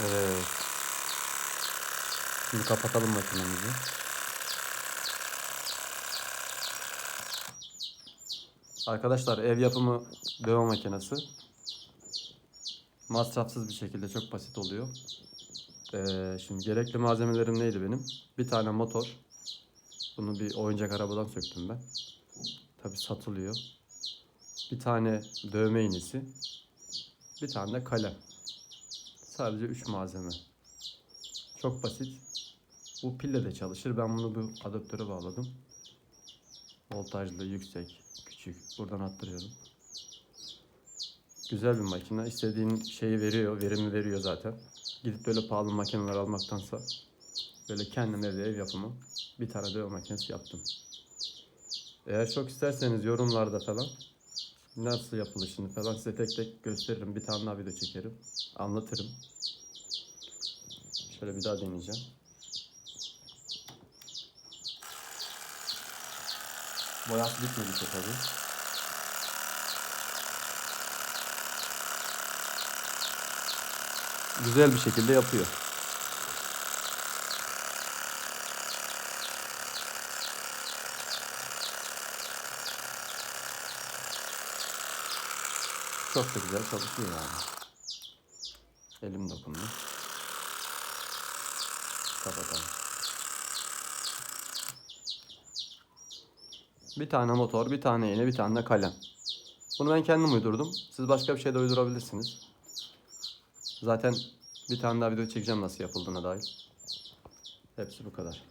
Evet. Şimdi kapatalım makinemizi. Arkadaşlar ev yapımı dövme makinesi. Masrafsız bir şekilde çok basit oluyor. Ee, şimdi gerekli malzemelerim neydi benim? Bir tane motor. Bunu bir oyuncak arabadan söktüm ben. Tabi satılıyor. Bir tane dövme iğnesi. Bir tane de kalem. Sadece 3 malzeme. Çok basit. Bu pille de çalışır. Ben bunu bu adaptöre bağladım. Voltajlı, yüksek, küçük. Buradan attırıyorum. Güzel bir makine. İstediğin şeyi veriyor, verimi veriyor zaten. Gidip böyle pahalı makineler almaktansa böyle kendim evde ev yapımı bir tane dövme makinesi yaptım. Eğer çok isterseniz yorumlarda falan nasıl yapılışını falan size tek tek gösteririm. Bir tane daha video çekerim. Anlatırım. Şöyle bir daha deneyeceğim. Boyası bitmediyse tabii. Güzel bir şekilde yapıyor. Çok da güzel çalışıyor yani. Elim dokundu. Kapatalım. Bir tane motor, bir tane iğne, bir tane de kalem. Bunu ben kendim uydurdum. Siz başka bir şey de uydurabilirsiniz. Zaten bir tane daha video çekeceğim nasıl yapıldığına dair. Hepsi bu kadar.